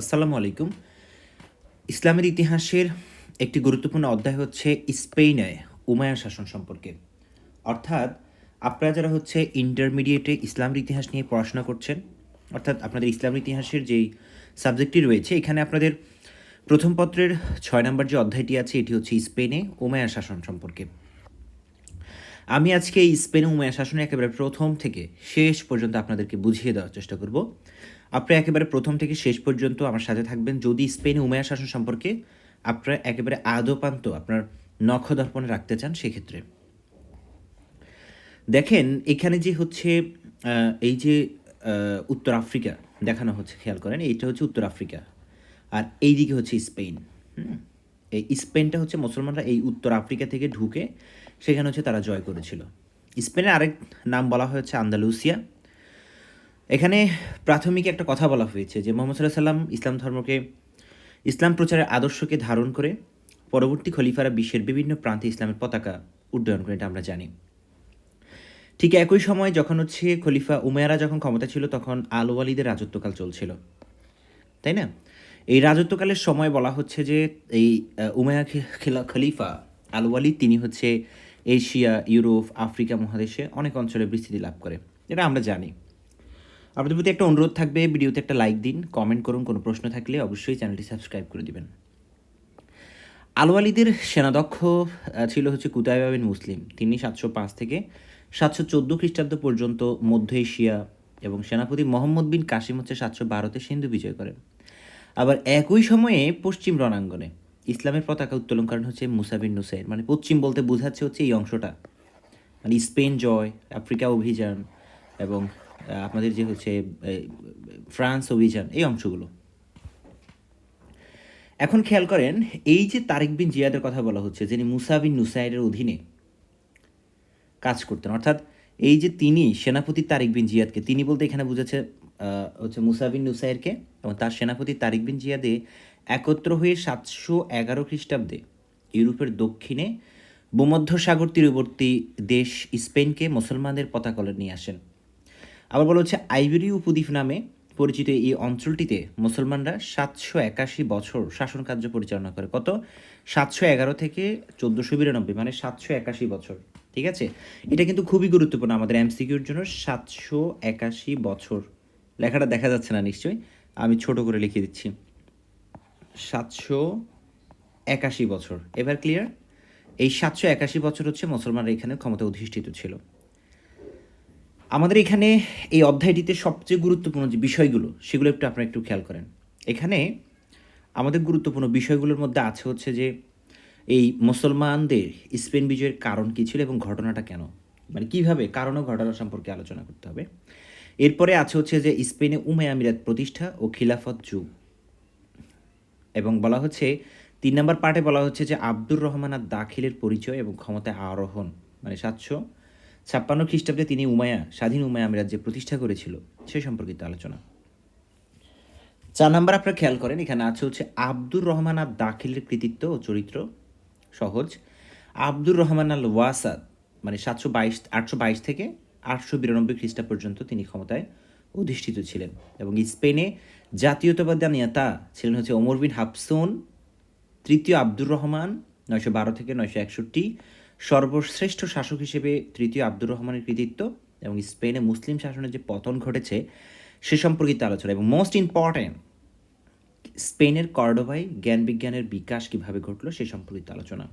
আসসালামু আলাইকুম। ইসলামের ইতিহাসের একটি গুরুত্বপূর্ণ অধ্যায় হচ্ছে স্পেনে উমায়া শাসন সম্পর্কে। অর্থাৎ আপনারা যারা হচ্ছে ইন্টারমিডিয়েটে ইসলামের ইতিহাস নিয়ে পড়াশোনা করছেন, অর্থাৎ আপনাদের ইসলামের ইতিহাসের যেই সাবজেক্টটি রয়েছে, এখানে আপনাদের প্রথম পত্রের ছয় নম্বর যে অধ্যায়টি আছে, এটি হচ্ছে স্পেনে উমায়া শাসন সম্পর্কে। আমি আজকে এই স্পেনে উমায়া শাসনে একেবারে প্রথম থেকে শেষ পর্যন্ত আপনাদেরকে বুঝিয়ে দেওয়ার চেষ্টা করব। আপনি একেবারে প্রথম থেকে শেষ পর্যন্ত আমার সাথে থাকবেন। যদি স্পেনে উমায়া শাসন সম্পর্কে আপনারা একেবারে আদপান্ত আপনার নখদর্পণে রাখতে চান, সেক্ষেত্রে। দেখেন, এখানে যে হচ্ছে এই যে উত্তর আফ্রিকা দেখানো হচ্ছে, খেয়াল করেন, এইটা হচ্ছে উত্তর আফ্রিকা। আর এই দিকে হচ্ছে স্পেন এই স্পেনটা হচ্ছে মুসলমানরা এই উত্তর আফ্রিকা থেকে ঢুকে সেখানে হচ্ছে তারা জয় করেছিল। স্পেনের আরেক নাম বলা হয়েছে আন্দালুসিয়া। এখানে প্রাথমিক একটা কথা বলা হয়েছে যে মোহাম্মদ সাল্লাহ সাল্লাম ইসলাম ধর্মকে, ইসলাম প্রচারের আদর্শকে ধারণ করে পরবর্তী খলিফারা বিশ্বের বিভিন্ন প্রান্তে ইসলামের পতাকা উড্ডয়ন করে, এটা আমরা জানি। ঠিক একই সময় যখন হচ্ছে খলিফা উমেয়ারা যখন ক্ষমতা ছিল তখন আলো আলীদের রাজত্বকাল চলছিল। তাই না? এই রাজত্বকালের সময় বলা হচ্ছে যে এই উমেয়া খিলা- খলিফা আল ওয়ালিদ তিনি হচ্ছে এশিয়া, ইউরোপ, আফ্রিকা মহাদেশে অনেক অঞ্চলে বিস্তৃতি লাভ করে। এটা আমরা জানি। আপনাদের প্রতি একটা অনুরোধ থাকবে, ভিডিওতে একটা লাইক দিন কমেন্ট করুন, কোনো প্রশ্ন থাকলে অবশ্যই চ্যানেলটি সাবস্ক্রাইব করে দিবেন। আলো আলীদের সেনাদক্ষ ছিল হচ্ছে কুতাইবা বিন মুসলিম। তিনি সাতশো পাঁচ থেকে সাতশো চোদ্দ খ্রিস্টাব্দ পর্যন্ত মধ্য এশিয়া এবং সেনাপতি মোহাম্মদ বিন কাসিম হচ্ছে সাতশো বারোতে সিন্ধু বিজয় করেন। আবার একই সময়ে পশ্চিম রণাঙ্গনে ইসলামের পতাকা উত্তোলন করেন হচ্ছে মুসাবিন নুসাইর। মানে পশ্চিম বলতে বোঝাচ্ছে হচ্ছে এই অংশটা। মানে স্পেন জয়, আফ্রিকা অভিযান এবং আপনাদের যে হচ্ছে ফ্রান্স অভিযান, এই অংশগুলো। এখন খেয়াল করেন, এই যে তারেক বিন জিয়াদের কথা বলা হচ্ছে, যিনি মুসা বিন নুসাইরের অধীনে কাজ করতেন, অর্থাৎ এই যে তিনি সেনাপতি তারিক বিন জিয়াদকে, তিনি বলতে এখানে বুঝেছে হচ্ছে মুসা বিন নুসাইরকে, এবং তার সেনাপতি তারিক বিন জিয়াদে একত্র হয়ে সাতশো এগারো খ্রিস্টাব্দে ইউরোপের দক্ষিণে ভূমধ্যসাগর তীরবর্তী দেশ স্পেনকে মুসলমানদের পতাকলে নিয়ে আসেন। আবার বলা হচ্ছে আইবেরি উপদ্বীপ নামে পরিচিত এই অঞ্চলটিতে মুসলমানরা সাতশো একাশি বছর শাসন কার্য পরিচালনা করে। কত? সাতশো এগারো থেকে চোদ্দোশো বিরানব্বই মানে সাতশো একাশি বছর। ঠিক আছে? এটা কিন্তু খুবই গুরুত্বপূর্ণ আমাদের এমসিকিউর জন্য, সাতশো একাশি বছর। লেখাটা দেখা যাচ্ছে না নিশ্চয়ই, আমি ছোট করে লিখে দিচ্ছি। সাতশো একাশি বছর। এবার ক্লিয়ার এই সাতশো একাশি বছর হচ্ছে মুসলমানরা এখানে ক্ষমতা অধিষ্ঠিত ছিল। আমাদের এখানে এই অধ্যায়টিতে সবচেয়ে গুরুত্বপূর্ণ যে বিষয়গুলো, সেগুলো একটু আপনারা একটু খেয়াল করেন। এখানে আমাদের গুরুত্বপূর্ণ বিষয়গুলোর মধ্যে আছে হচ্ছে যে, এই মুসলমানদের স্পেন বিজয়ের কারণ কী ছিল এবং ঘটনাটা কেন? মানে কীভাবে, কারণ ও ঘটনা সম্পর্কে আলোচনা করতে হবে। এরপরে আছে হচ্ছে যে, স্পেনে উমে আমিরাত প্রতিষ্ঠা ও খিলাফত যুগ। এবং বলা হচ্ছে, তিন নম্বর পার্টে বলা হচ্ছে যে, আব্দুর রহমান আর দাখিলের পরিচয় এবং ক্ষমতায় আরোহণ মানে সাতশো ছাপ্পান্ন খ্রিস্টাব্দে তিনি উমায়া স্বাধীন উমায়া আমিরাত যে প্রতিষ্ঠা করেছিল। সে সম্পর্কিত আলোচনা। চার নম্বর আপনারা খেয়াল করেন, এখানে আছে হচ্ছে আব্দুর রহমান আর দাখিলের কৃতিত্ব ও চরিত্র। সহজ। আব্দুর রহমান আল ওয়াসাদ মানে সাতশো বাইশ, আটশো বাইশ থেকে আটশো বিরানব্বই খ্রিস্টা পর্যন্ত তিনি ক্ষমতায় অধিষ্ঠিত ছিলেন এবং স্পেনে জাতীয়তাবাদী নেতা ছিলেন হচ্ছে ওমর বিন হাফসুন, তৃতীয় আব্দুর রহমান, নয়শো বারো থেকে নয়শো একষট্টি সর্বশ্রেষ্ঠ শাসক হিসেবে তৃতীয় আব্দুর রহমানের কৃতিত্ব এবং স্পেনে মুসলিম শাসনের যে পতন ঘটেছে, সে সম্পর্কিত আলোচনা। এবং মোস্ট ইম্পর্ট্যান্ট স্পেনের কর্ডোভাই জ্ঞান বিজ্ঞানের বিকাশ কীভাবে ঘটলো, সে সম্পর্কিত আলোচনা।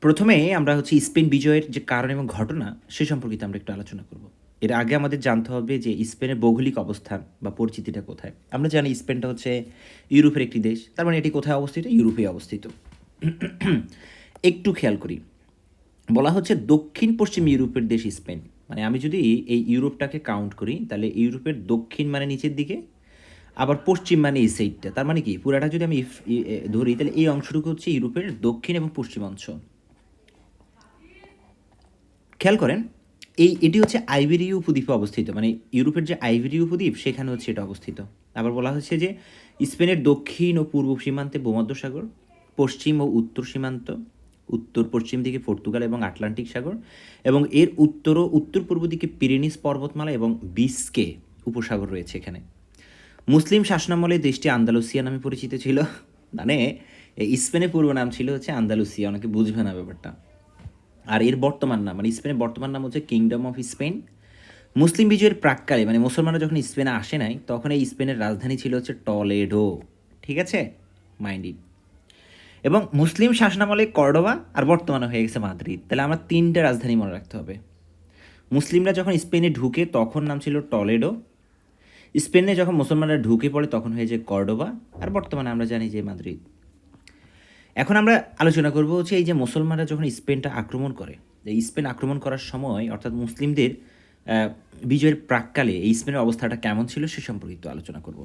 প্রথমে আমরা হচ্ছে স্পেন বিজয়ের যে কারণ এবং ঘটনা, সে সম্পর্কিত আমরা একটু আলোচনা করব। এর আগে আমাদের জানতে হবে যে স্পেনের ভৌগোলিক অবস্থান বা পরিচিতিটা কোথায়। আমরা জানি স্পেনটা হচ্ছে ইউরোপের একটি দেশ, তার মানে এটি কোথায় অবস্থিত? ইউরোপে অবস্থিত। একটু খেয়াল করি। বলা হচ্ছে দক্ষিণ পশ্চিম ইউরোপের দেশ স্পেন। মানে আমি যদি এই ইউরোপটাকে কাউন্ট করি, তাহলে ইউরোপের দক্ষিণ মানে নিচের দিকে, আবার পশ্চিম মানে এই সাইডটা তার মানে কি? পুরাটা যদি আমি ধরি, তাহলে এই অংশটুকু হচ্ছে ইউরোপের দক্ষিণ এবং পশ্চিম অঞ্চল খেয়াল করেন, এই, এটি হচ্ছে আইবেরীয় উপদ্বীপে অবস্থিত। মানে ইউরোপের যে আইবেরীয় উপদ্বীপ, সেখানে হচ্ছে এটা অবস্থিত। আবার বলা হচ্ছে যে স্পেনের দক্ষিণ ও পূর্ব সীমান্তে ভূমধ্যসাগর, পশ্চিম ও উত্তর সীমান্ত উত্তর পশ্চিম দিকে পর্তুগাল এবং আটলান্টিক সাগর এবং এর উত্তর ও উত্তর পূর্ব দিকে পিরেনিস পর্বতমালা এবং বিস্কে উপসাগর রয়েছে এখানে। মুসলিম শাসনামলে দেশটি আন্দালুসিয়া নামে পরিচিত ছিল। মানে স্পেনের পূর্ব নাম ছিল হচ্ছে আন্দালুসিয়া, অনেকে বুঝবে না ব্যাপারটা। আর এর বর্তমান নাম মানে স্পেনের বর্তমান নাম হচ্ছে কিংডম অফ স্পেন মুসলিম বিজয়ের প্রাককালে মানে মুসলমানরা যখন স্পেনে আসে নাই, তখন এই স্পেনের রাজধানী ছিল হচ্ছে টলেডো ঠিক আছে? মাইন্ড ইট এবং মুসলিম শাসনামলে কর্ডোবা আর বর্তমানে হয়ে গেছে মাদ্রিদ। তাহলে আমরা তিনটা রাজধানী মনে রাখতে হবে। মুসলিমরা যখন স্পেনে ঢুকে তখন নাম ছিল টলেডো। স্পেনে যখন মুসলমানরা ঢুকে পড়ে তখন হয়ে যায় কর্ডোবা আর বর্তমানে আমরা জানি যে মাদ্রিদ। এখন আমরা আলোচনা করব হচ্ছে এই যে মুসলমানরা যখন স্পেনটা আক্রমণ করে, এই স্পেন আক্রমণ করার সময় অর্থাৎ মুসলিমদের বিজয়ের প্রাককালে এই স্পেনের অবস্থাটা কেমন ছিল সে সম্পর্কিত আলোচনা করব।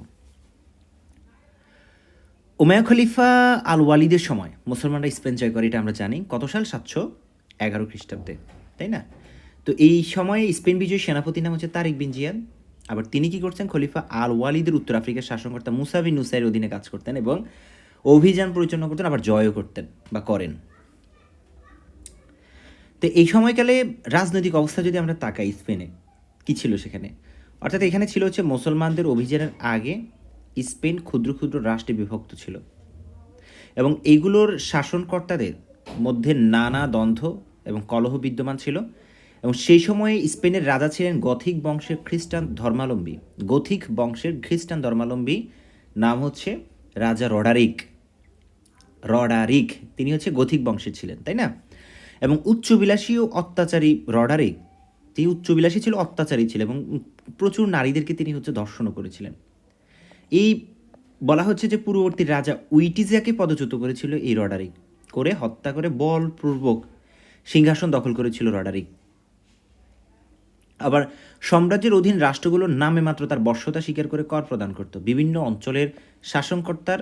উমায়া খলিফা আল ওয়ালিদের সময় মুসলমানরা স্পেন জয় করে, এটা আমরা জানি। কত সাল? সাতশো এগারো খ্রিস্টাব্দে, তাই না? তো এই সময়ে স্পেন বিজয়ী সেনাপতির নাম হচ্ছে তারিক বিন জিয়াদ আবার তিনি কি করছেন? খলিফা আল ওয়ালিদের উত্তর আফ্রিকার শাসনকর্তা মুসাবিন নুসাইয়ের অধীনে কাজ করতেন এবং অভিযান পরিচালনা করতেন, আবার জয়ও করতেন বা করেন। তো এই সময়কালে রাজনৈতিক অবস্থা যদি আমরা তাকাই স্পেনে, কি ছিল সেখানে? অর্থাৎ এখানে ছিল হচ্ছে মুসলমানদের অভিযানের আগে স্পেন ক্ষুদ্র ক্ষুদ্র রাষ্ট্রে বিভক্ত ছিল। এবং এইগুলোর শাসনকর্তাদের মধ্যে নানা দ্বন্দ্ব এবং কলহ বিদ্যমান ছিল। এবং সেই সময়ে স্পেনের রাজা ছিলেন গথিক বংশের খ্রিস্টান ধর্মালম্বী। গথিক বংশের খ্রিস্টান ধর্মালম্বী নাম হচ্ছে রাজা রডারিক। রডারিক, তিনি হচ্ছে গথিক বংশের ছিলেন, তাই না? এবং উচ্চবিলাসী ও অত্যাচারী রডারিক, তিনি উচ্চবিলাসী ছিল, অত্যাচারী ছিল এবং প্রচুর নারীদেরকে তিনি হচ্ছে ধর্ষণও করেছিলেন। এই বলা হচ্ছে যে পূর্ববর্তী রাজা উইটিজিয়াকে পদচ্যুত করেছিল এই রডারিক করে হত্যা করে বলপূর্বক সিংহাসন দখল করেছিল রডারিক আবার সাম্রাজ্যের অধীন রাষ্ট্রগুলোর নামে মাত্র তার বর্ষতা স্বীকার করে কর প্রদান করত। বিভিন্ন অঞ্চলের শাসনকর্তার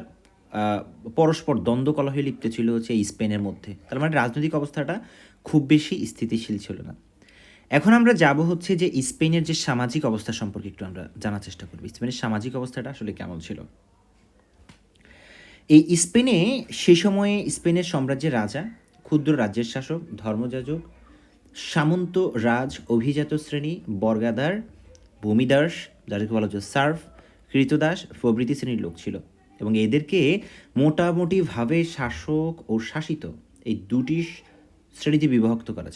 পরস্পর দ্বন্দ্ব কলহে লিপ্ত ছিল হচ্ছে স্পেনের মধ্যে। তার মানে রাজনৈতিক অবস্থাটা খুব বেশি স্থিতিশীল ছিল না। এখন আমরা যাব হচ্ছে যে স্পেনের যে সামাজিক অবস্থা সম্পর্কে একটু আমরা জানার চেষ্টা করব। স্পেনের সামাজিক অবস্থাটা আসলে কেমন ছিল? এই স্পেনে সে সময়ে স্পেনের সাম্রাজ্যের রাজা, ক্ষুদ্র রাজ্যের শাসক, ধর্মযাজক, সামন্ত রাজ অভিজাত শ্রেণি, বর্গাদার, ভূমিদাস, যাদেরকে বলা হচ্ছে সার্ফ, কৃতদাস প্রভৃতি শ্রেণির লোক ছিল। এবং এদেরকে মোটামুটিভাবে শাসক ও শাসিত এই দুটি শ্রেণীতে বিভক্ত করা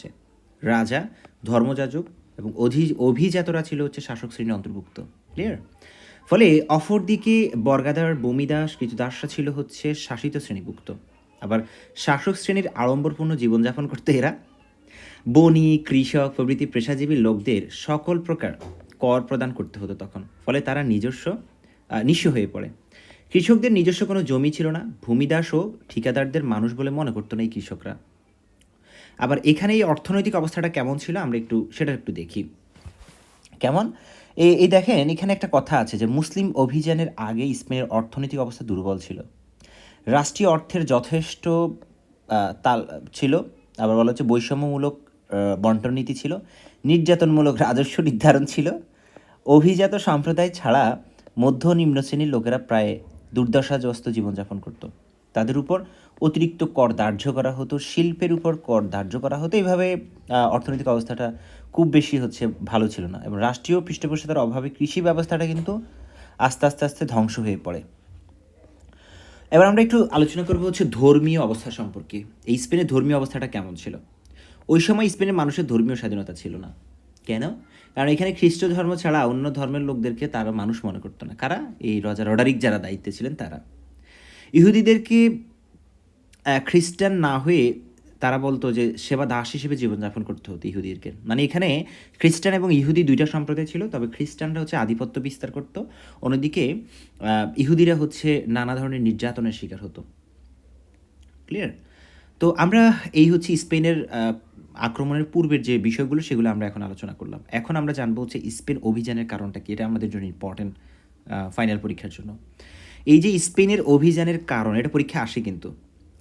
রাজা, ধর্মযাজক এবং অধি, অভিজাতরা ছিল হচ্ছে শাসক শ্রেণির অন্তর্ভুক্ত। ক্লিয়ার ফলে অপরদিকে বর্গাদার বমিদাস কৃতদাসরা ছিল হচ্ছে শাসিত শ্রেণীভুক্ত। আবার শাসক শ্রেণির আড়ম্বরপূর্ণ জীবনযাপন করতে এরা বনি কৃষক, প্রভৃতি পেশাজীবী লোকদের সকল প্রকার কর প্রদান করতে হতো তখন। ফলে তারা নিজস্ব নিঃস্ব হয়ে পড়ে। কৃষকদের নিজস্ব কোনো জমি ছিল না। ভূমিদাস ও ঠিকাদারদের মানুষ বলে মনে করতো না এই কৃষকরা। আবার এখানে এই অর্থনৈতিক অবস্থাটা কেমন ছিল আমরা একটু, সেটা একটু দেখি। কেমন? এই দেখেন, এখানে একটা কথা আছে যে মুসলিম অভিযানের আগে স্পেনের অর্থনৈতিক অবস্থা দুর্বল ছিল। রাষ্ট্রীয় অর্থের যথেষ্ট তাল, ছিল, আবার বলা হচ্ছে বৈষম্যমূলক বন্টন নীতি ছিল, নির্যাতনমূলক রাজস্ব নির্ধারণ ছিল। অভিজাত সম্প্রদায় ছাড়া মধ্য নিম্ন শ্রেণির লোকেরা প্রায় দুর্দশাগ্রস্ত জীবনযাপন করত। তাদের উপর অতিরিক্ত কর ধার্য করা হতো, শিল্পের উপর কর ধার্য করা হতো। এইভাবে অর্থনৈতিক অবস্থাটা খুব বেশি হচ্ছে, ভালো ছিল না। এবং রাষ্ট্রীয় পৃষ্ঠপোষকতার অভাবে কৃষি ব্যবস্থাটা কিন্তু আস্তে আস্তে আস্তে ধ্বংস হয়ে পড়ে। এবার আমরা একটু আলোচনা করব হচ্ছে ধর্মীয় অবস্থা সম্পর্কে। এই স্পেনের ধর্মীয় অবস্থাটা কেমন ছিল? ওই সময় স্পেনের মানুষের ধর্মীয় স্বাধীনতা ছিল না। কেন? কারণ এখানে খ্রিস্ট ধর্ম ছাড়া অন্য ধর্মের লোকদেরকে তারা মানুষ মনে করতো না। কারা? এই রজা রডারিক যারা দায়িত্বে ছিলেন তারা। ইহুদিদেরকে খ্রিস্টান না হয়ে তারা বলতো যে সেবা দাস হিসেবে জীবনযাপন করতে হতো ইহুদিদেরকে। মানে এখানে খ্রিস্টান এবং ইহুদি দুইটা সম্প্রদায় ছিল, তবে খ্রিস্টানরা হচ্ছে আধিপত্য বিস্তার করত, অন্যদিকে ইহুদিরা হচ্ছে নানা ধরনের নির্যাতনের শিকার হতো। ক্লিয়ার তো আমরা এই হচ্ছে স্পেনের আক্রমণের পূর্বের যে বিষয়গুলো, সেগুলো আমরা এখন আলোচনা করলাম। এখন আমরা জানব হচ্ছে স্পেন অভিযানের কারণটা কি, এটা আমাদের জন্য ইম্পর্টেন্ট ফাইনাল পরীক্ষার জন্য। এই যে স্পেনের অভিযানের কারণ, এটা পরীক্ষা আসে কিন্তু।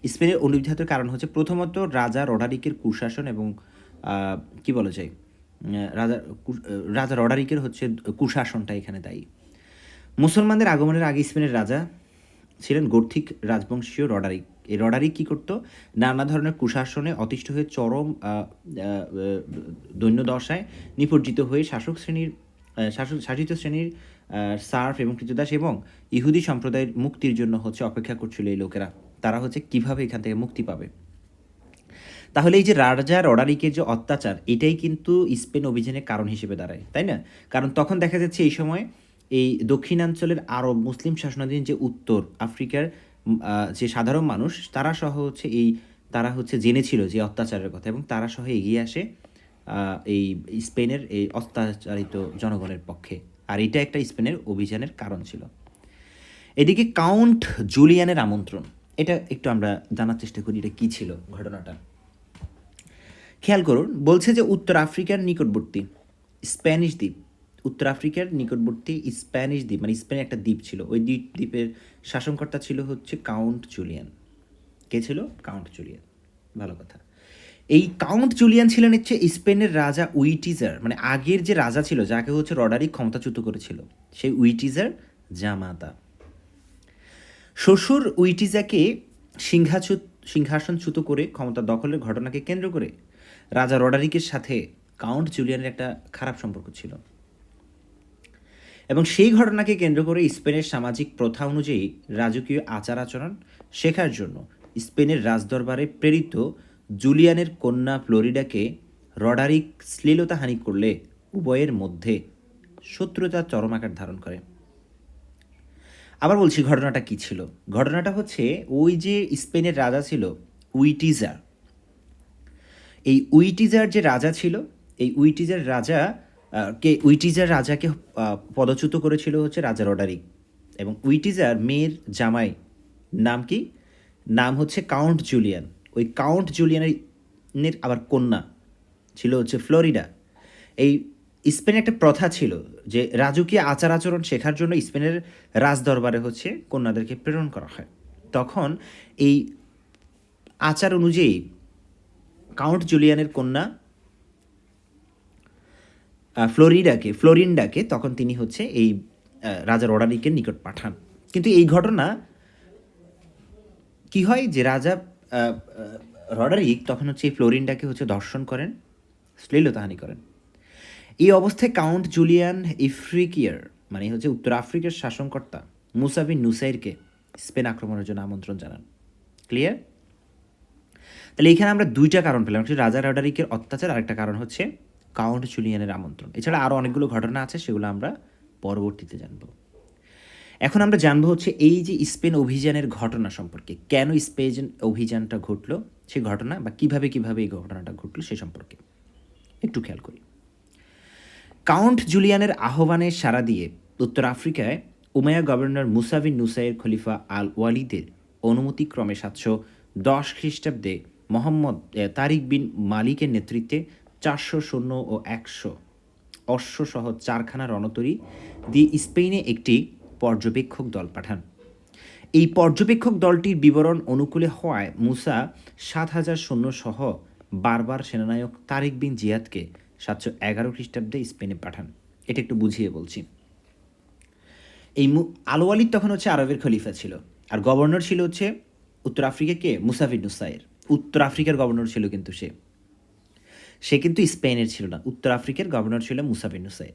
স্পেনের অভিজাতের কারণ হচ্ছে প্রথমত রাজা রডারিকের কুশাসন এবং কি বলা যায় রাজা রাজা রডারিকের হচ্ছে কুশাসনটা এখানে দায়ী। মুসলমানদের আগমনের আগে স্পেনের রাজা ছিলেন গর্থিক রাজবংশীয় রডারিক। এই রডারিক কী করতো? নানা ধরনের কুশাসনে অতিষ্ঠ হয়ে চরম আহ, আহ, দৈন্য দশায় নিপজ্জিত হয়ে শাসক শ্রেণির শাসক শাসিত শ্রেণির সার্ফ এবং কৃতদাস এবং ইহুদি সম্প্রদায়ের মুক্তির জন্য হচ্ছে অপেক্ষা করছিল এই লোকেরা। তারা হচ্ছে কীভাবে এখান থেকে মুক্তি পাবে। তাহলে এই যে রাজা রডারিকের যে অত্যাচার, এটাই কিন্তু স্পেন অভিযানের কারণ হিসেবে দাঁড়ায়, তাই না? কারণ তখন দেখা যাচ্ছে এই সময় এই দক্ষিণাঞ্চলের আরব মুসলিম শাসনাধীন যে উত্তর আফ্রিকার যে সাধারণ মানুষ, তারা সহ হচ্ছে এই, তারা হচ্ছে জেনেছিল যে অত্যাচারের কথা এবং তারা সহ এগিয়ে আসে এই স্পেনের এই অত্যাচারিত জনগণের পক্ষে। আর এটা একটা স্পেনের অভিযানের কারণ ছিল। এদিকে কাউন্ট জুলিয়ানের আমন্ত্রণ। এটা একটু আমরা জানার চেষ্টা করি এটা কী ছিল ঘটনাটা। খেয়াল করুন, বলছে যে উত্তর আফ্রিকার নিকটবর্তী, স্প্যানিশ দ্বীপ। উত্তর আফ্রিকার নিকটবর্তী স্প্যানিশ দ্বীপ মানে স্পেনের একটা দ্বীপ ছিল। ওই দ্বীপ, দ্বীপের শাসনকর্তা ছিল হচ্ছে কাউন্ট জুলিয়ান। কে ছিল? Count Julian. ভালো কথা। এই কাউন্ট জুলিয়ান ছিলেন হচ্ছে স্পেনের রাজা উইটিজার মানে আগের যে রাজা ছিল, যাকে হচ্ছে রডারি ক্ষমতাচ্যুত করেছিল, সেই উইটিজার জামাতা। শ্বশুর উইটিজাকে সিংহাচ্যুত সিংহাসনচ্যুত করে ক্ষমতা দখলের ঘটনাকে কেন্দ্র করে রাজা রডারিকের সাথে কাউন্ট জুলিয়ানের একটা খারাপ সম্পর্ক ছিল। এবং সেই ঘটনাকে কেন্দ্র করে স্পেনের সামাজিক প্রথা অনুযায়ী রাজকীয় আচার আচরণ শেখার জন্য স্পেনের রাজদরবারে প্রেরিত জুলিয়ানের কন্যা ফ্লোরিডাকে রডারিক শ্লীলতাহানি করলে উভয়ের মধ্যে শত্রুতা চরম আকার ধারণ করে। আবার বলছি, ঘটনাটা কি ছিল? ঘটনাটা হচ্ছে, ওই যে স্পেনের রাজা ছিল, উইটিজার। এই উইটিজার যে রাজা ছিল, এই উইটিজার রাজা কে, উইটিজার রাজাকে পদচ্যুত করেছিল হচ্ছে রাজা রডারিক। এবং উইটিজার মেয়ের জামাই নাম কি? নাম হচ্ছে কাউন্ট জুলিয়ান। ওই কাউন্ট জুলিয়ানের আবার কন্যা ছিল হচ্ছে ফ্লোরিডা। এই স্পেনে একটা প্রথা ছিল যে রাজকীয় আচার আচরণ শেখার জন্য স্পেনের রাজদরবারে হচ্ছে কন্যাদেরকে প্রেরণ করা হয়। তখন এই আচার অনুযায়ী কাউন্ট জুলিয়ানের কন্যা ফ্লোরিডাকে ফ্লোরিন্ডাকে তখন তিনি হচ্ছে এই আহ, রাজা রডারিকের নিকট পাঠান। কিন্তু এই ঘটনা কি হয় যে রাজা রডারিক তখন হচ্ছে এই ফ্লোরিন্ডাকে হচ্ছে দর্শন করেন শ্লীলতাহানি করেন। এই অবস্থায় কাউন্ট জুলিয়ান ইফ্রিকিয়ার মানে হচ্ছে উত্তর আফ্রিকার শাসনকর্তা মুসাবিন নুসাইরকে স্পেন আক্রমণের জন্য আমন্ত্রণ জানান। ক্লিয়ার তাহলে এখানে আমরা দুইটা কারণ পেলাম, একটি রাজা রডারিকের অত্যাচার, আরেকটা কারণ হচ্ছে কাউন্ট জুলিয়ানের আমন্ত্রণ। এছাড়া আরও অনেকগুলো ঘটনা আছে, সেগুলো আমরা পরবর্তীতে জানব। এখন আমরা জানব হচ্ছে এই যে স্পেন অভিযানের ঘটনা সম্পর্কে, কেন স্পেন অভিযানটা ঘটলো, সেই ঘটনা বা কীভাবে কীভাবে এই ঘটনাটা ঘটলো সে সম্পর্কে। একটু খেয়াল করি। কাউন্ট জুলিয়ানের আহ্বানে সাড়া দিয়ে উত্তর আফ্রিকায় Umayya governor Musa bin Nusair খলিফা আল ওয়ালিদের অনুমতিক্রমে সাতশো দশ খ্রিস্টাব্দে মোহাম্মদ তারিক বিন মালিকের নেতৃত্বে চারশো শূন্য ও একশো অশ্বসহ চারখানা রণতরী দিয়ে স্পেনে একটি পর্যবেক্ষক দল পাঠান। এই পর্যবেক্ষক দলটির বিবরণ অনুকূলে হওয়ায় মুসা সাত হাজার সৈন্য সহ বারবার সেনানায়ক তারিক বিন জিয়াদকে সাতশো এগারো খ্রিস্টাব্দে স্পেনে পাঠান। এটা একটু বুঝিয়ে বলছি। এই মু- আলোয়ালিদ তখন হচ্ছে আরবের খলিফা ছিল। আর গভর্নর ছিল হচ্ছে উত্তর আফ্রিকা কে? মুসাফির নুসাইর। উত্তর আফ্রিকার গভর্নর ছিল কিন্তু সে। সে কিন্তু স্পেনের ছিল না। উত্তর আফ্রিকার গভর্নর ছিল মুসাফির নুসাইর।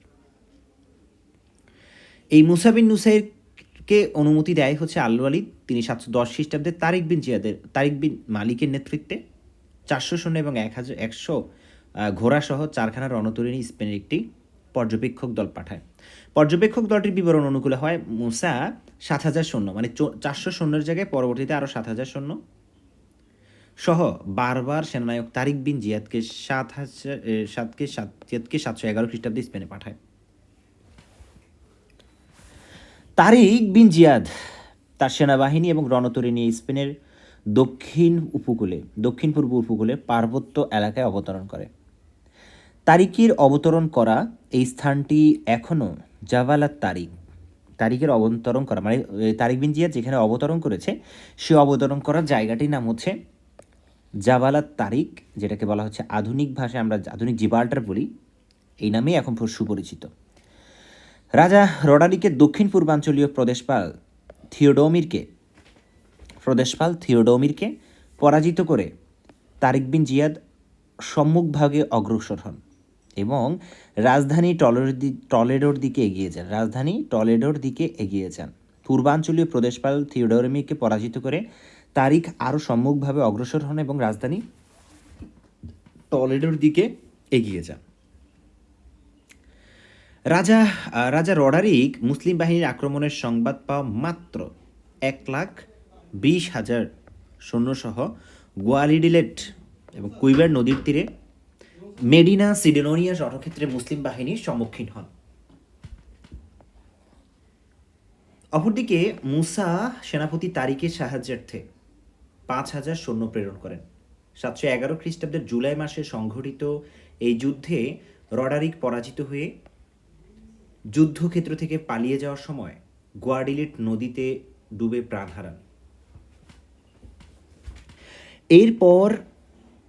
এই মুসাবিন নুসাইরকে অনুমতি দেয় হচ্ছে আল্লু আলী তিনি সাতশো দশ খ্রিস্টাব্দে তারিক বিন জিয়াদের তারিক বিন মালিকের নেতৃত্বে চারশো শূন্য এবং এক হাজার একশো ঘোড়াসহ চারখানা রণতরিণী স্পেনের একটি পর্যবেক্ষক দল পাঠায়। পর্যবেক্ষক দলটির বিবরণ অনুকূলে হয় মুসা সাত হাজার সৈন্য মানে চারশো সৈন্যের জায়গায়, পরবর্তীতে আরও সাত হাজার সৈন্য সহ বারবার সেনানায়ক তারিক বিন জিয়াদকে সাত হাজার সাতকে সাত, জিয়াদকে সাতশো এগারো খ্রিস্টাব্দে স্পেনে পাঠায়। তারিক বিন জিয়াদ তার সেনাবাহিনী এবং রণতরী নিয়ে স্পেনের দক্ষিণ উপকূলে দক্ষিণ পূর্ব উপকূলে পার্বত্য এলাকায় অবতরণ করে। তারিকের অবতরণ করা এই স্থানটি এখনও জাভালাত তারিক তারিকের অবতরণ করা মানে তারিক বিন যেখানে অবতরণ করেছে, সে অবতরণ করার জায়গাটির নাম হচ্ছে জাবালাত তারিক যেটাকে বলা হচ্ছে আধুনিক ভাষায় আমরা আধুনিক জিবাল্টার বলি। এই নামেই এখন সুপরিচিত। রাজা রডারিকের দক্ষিণ পূর্বাঞ্চলীয় প্রদেশপাল থিওডোমিরকে প্রদেশপাল থিওডোমিরকে পরাজিত করে তারিক বিন জিয়াদ সম্মুখভাগে অগ্রসর হন। এবং রাজধানী টলের টলেডোর দিকে এগিয়ে যান। রাজধানী টলেডোর দিকে এগিয়ে যান। পূর্বাঞ্চলীয় প্রদেশপাল থিওডরমিকে পরাজিত করে তারিখ আরও সম্মুখভাবে অগ্রসর হন এবং রাজধানী টলেডোর দিকে এগিয়ে যান। রাজা রাজা রডারিক মুসলিম বাহিনীর আক্রমণের সংবাদ পাওয়া মাত্র এক লাখ বিশ হাজার সৈন্যসহ গোয়ালিডিলেট এবং কুইবার নদীর তীরে মেডিনা সিডেনোনিয়া রণক্ষেত্রে মুসলিম বাহিনীর সম্মুখীন হন। অপরদিকে মুসা সেনাপতি তারিকের সাহায্যার্থে পাঁচ হাজার সৈন্য প্রেরণ করেন। সাতশো এগারো খ্রিস্টাব্দের জুলাই মাসে সংঘটিত এই যুদ্ধে রডারিক পরাজিত হয়ে যুদ্ধক্ষেত্র থেকে পালিয়ে যাওয়ার সময় গোয়াডিলিট নদীতে ডুবে প্রাণ হারান। এরপর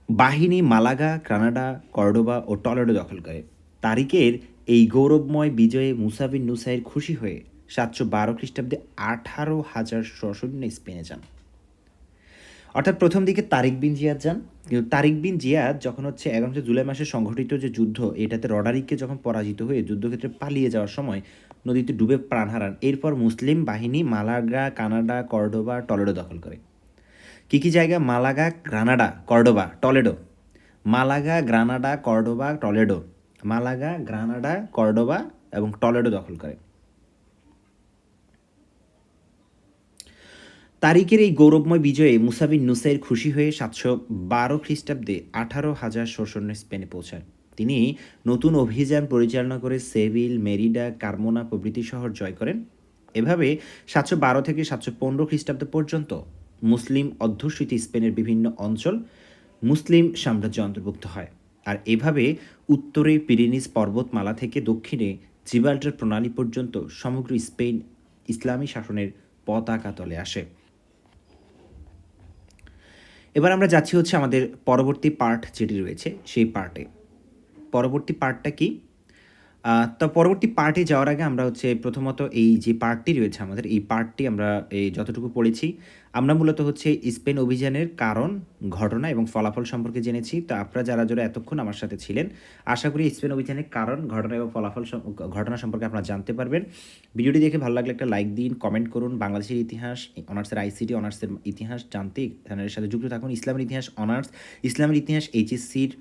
বাহিনী মালাগা, কানাডা, কর্ডোবা ও টলেডো দখল করে। তারিকের এই গৌরবময় বিজয়ে মুসাবিন নুসাইর খুশি হয়ে সাতশো বারো খ্রিস্টাব্দে আঠারো হাজার সশৈন্য স্পেনে যান। অর্থাৎ প্রথম দিকে তারিক বিন জিয়াদ যান। কিন্তু তারিক বিন জিয়াদ যখন হচ্ছে এগারোশো জুলাই মাসে সংঘটিত যে যুদ্ধ, এটাতে রডারিককে যখন পরাজিত হয়ে যুদ্ধক্ষেত্রে পালিয়ে যাওয়ার সময় নদীতে ডুবে প্রাণ হারান। এরপর মুসলিম বাহিনী মালাগা, কানাডা, কর্ডোবা, টলেডো দখল করে। কী কী জায়গা? Malaga, Granada, Cordoba, Toledo. Malaga, Granada, Cordoba, Toledo. Malaga, Granada, Cordoba এবং টলেডো দখল করে। তারিখের এই গৌরবময় বিজয়ে মুসাবিন নুসাইর খুশি হয়ে সাতশো বারো খ্রিস্টাব্দে আঠারো হাজার সৈন্য স্পেনে পৌঁছান। তিনি নতুন অভিযান পরিচালনা করে সেভিল, মেরিডা, কার্মোনা প্রভৃতি শহর জয় করেন। এভাবে সাতশো বারো থেকে সাতশো পনেরো খ্রিস্টাব্দ পর্যন্ত মুসলিম অধ্যুষিত স্পেনের বিভিন্ন অঞ্চল মুসলিম সাম্রাজ্য অন্তর্ভুক্ত হয়। আর এভাবে উত্তরে পিরিনিস পর্বতমালা থেকে দক্ষিণে জিবাল্টার প্রণালী পর্যন্ত সমগ্র স্পেন ইসলামী শাসনের পতাকা তলে আসে। এবার আমরা যাচ্ছি হচ্ছে আমাদের পরবর্তী পার্ট যেটি রয়েছে, সেই পার্টে পরবর্তী পার্টটা কি? তো পরবর্তী পার্টে যাওয়ার আগে আমরা হচ্ছে প্রথমত এই যে পার্টটি রয়েছে আমাদের, এই পার্টটি আমরা এই যতটুকু পড়েছি, আমরা মূলত হচ্ছে স্পেন অভিযানের কারণ, ঘটনা এবং ফলাফল সম্পর্কে জেনেছি। তো আপনারা যারা যারা এতক্ষণ আমার সাথে ছিলেন, আশা করি স্পেন অভিযানের কারণ, ঘটনা এবং ফলাফল ঘটনা সম্পর্কে আপনারা জানতে পারবেন। ভিডিওটি দেখে ভালো লাগলে একটা লাইক দিন কমেন্ট করুন। বাংলাদেশের ইতিহাস, অনার্সের আইসিটি অনার্সের ইতিহাস জানতে চ্যানেলের সাথে যুক্ত থাকুন। ইসলামের ইতিহাস, অনার্স, ইসলামের ইতিহাস এইচএসসির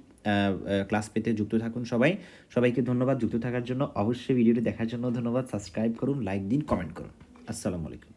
ক্লাস পেতে যুক্ত থাকুন সবাই। সবাইকে ধন্যবাদ যুক্ত থাকার জন্য। অবশ্যই ভিডিওটি দেখার জন্য ধন্যবাদ। সাবস্ক্রাইব করুন লাইক দিন কমেন্ট করুন। আসসালামু আলাইকুম।